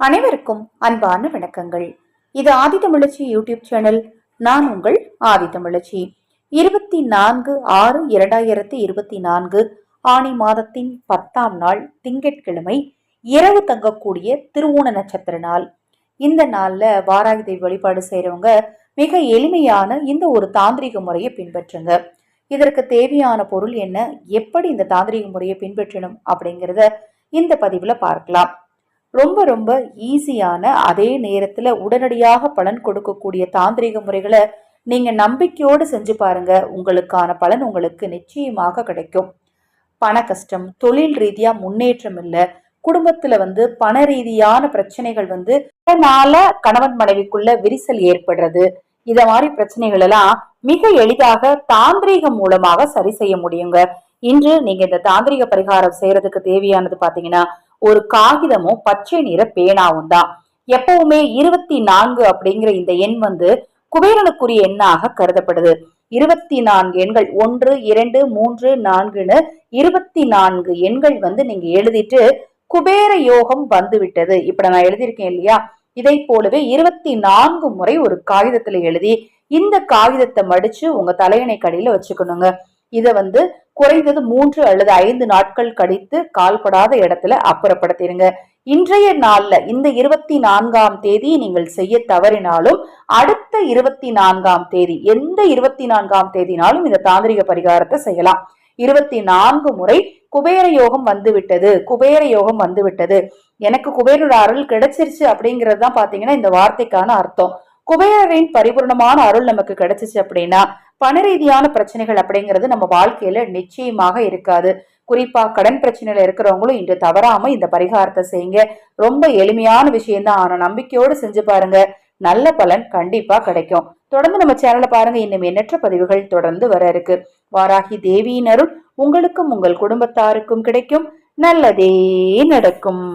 அனைவருக்கும் அன்பான வணக்கங்கள். இது ஆதித்தமிழச்சி யூடியூப் சேனல். நான் உங்கள் ஆதித்தமிழச்சி இருபத்தி நான்கு ஆறு இரண்டாயிரத்தி இருபத்தி நான்கு ஆணி மாதத்தின் பத்தாம் நாள் திங்கட்கிழமை இரவு தங்கக்கூடிய திருவோண நட்சத்திர நாள். இந்த நாளில் வாராகி வழிபாடு செய்கிறவங்க மிக எளிமையான இந்த ஒரு தாந்திரிக முறையை பின்பற்றுங்க. இதற்கு தேவையான பொருள் என்ன? எப்படி இந்த தாந்திரிக முறையை பின்பற்றணும் அப்படிங்கிறத இந்த பதிவில் பார்க்கலாம். ரொம்ப ரொம்ப ஈஸியான அதே நேரத்தில் உடனடியாக பலன் கொடுக்கக்கூடிய தாந்திரிக முறைகளை நீங்கள் நம்பிக்கையோடு செஞ்சு பாருங்க. உங்களுக்கான பலன் உங்களுக்கு நிச்சயமாக கிடைக்கும். பண கஷ்டம் தொழில் ரீதியாக முன்னேற்றம் இல்லை. குடும்பத்தில் வந்து பண ரீதியான பிரச்சனைகள் வந்து அதனால கணவன் மனைவிக்குள்ள விரிசல் ஏற்படுறது. இத மாதிரி பிரச்சனைகள் எல்லாம் மிக எளிதாக தாந்திரீகம் மூலமாக சரி செய்ய முடியுங்க. இன்று நீங்க இந்த தாந்திரிக பரிகாரம் செய்யறதுக்கு தேவையானது பாத்தீங்கன்னா ஒரு காகிதமும் பச்சை நிற பேனாவும் தான் எப்பவுமே இருபத்தி நான்கு அப்படிங்கிற இந்த எண் வந்து குபேரனுக்குரிய எண்ணாக கருதப்படுது. இருபத்தி நான்கு எண்கள் ஒன்று இரண்டு மூன்று நான்குன்னு இருபத்தி நான்கு எண்கள் வந்து நீங்க எழுதிட்டு குபேர யோகம் வந்து விட்டது இப்ப நான் எழுதியிருக்கேன் இல்லையா? இதை போலவே இருபத்தி நான்கு முறை ஒரு காகிதத்துல எழுதி இந்த காகிதத்தை மடிச்சு உங்க தலையணை கடையில வச்சுக்கணுங்க. இதை வந்து குறைந்தது மூன்று அல்லது ஐந்து நாட்கள் கழித்து கால்படாத இடத்துல அப்புறப்படுத்திடுங்க இன்றைய நாள்ல இந்த இருபத்தி நான்காம் தேதி நீங்கள் செய்ய தவறினாலும் அடுத்த இருபத்தி நான்காம் தேதி எந்த இருபத்தி நான்காம் தேதினாலும் இந்த தாந்திரிக பரிகாரத்தை செய்யலாம். இருபத்தி நான்கு முறை குபேர யோகம் வந்துவிட்டது குபேர யோகம் வந்து விட்டது எனக்கு குபேரோட அருள் கிடைச்சிருச்சு அப்படிங்கிறது தான் பாத்தீங்கன்னா இந்த வார்த்தைக்கான அர்த்தம். குபேரரின் பரிபூர்ணமான அருள் நமக்கு கிடைச்சிச்சு அப்படின்னா பண ரீதியான பிரச்சனைகள் அப்படிங்கிறது நம்ம வாழ்க்கையில நிச்சயமாக இருக்காது. குறிப்பா கடன் பிரச்சனையில இருக்கிறவங்களும் இன்று தவறாம இந்த பரிகாரத்தை செய்யுங்க. ரொம்ப எளிமையான விஷயம்தான். ஆனா நம்பிக்கையோடு செஞ்சு பாருங்க. நல்ல பலன் கண்டிப்பா கிடைக்கும். தொடர்ந்து நம்ம சேனலை பாருங்க. இன்னும் எண்ணற்ற பதிவுகள் தொடர்ந்து வர இருக்கு. வாராகி தேவியின் அருள் உங்களுக்கும் உங்கள் குடும்பத்தாருக்கும் கிடைக்கும். நல்லதே நடக்கும்.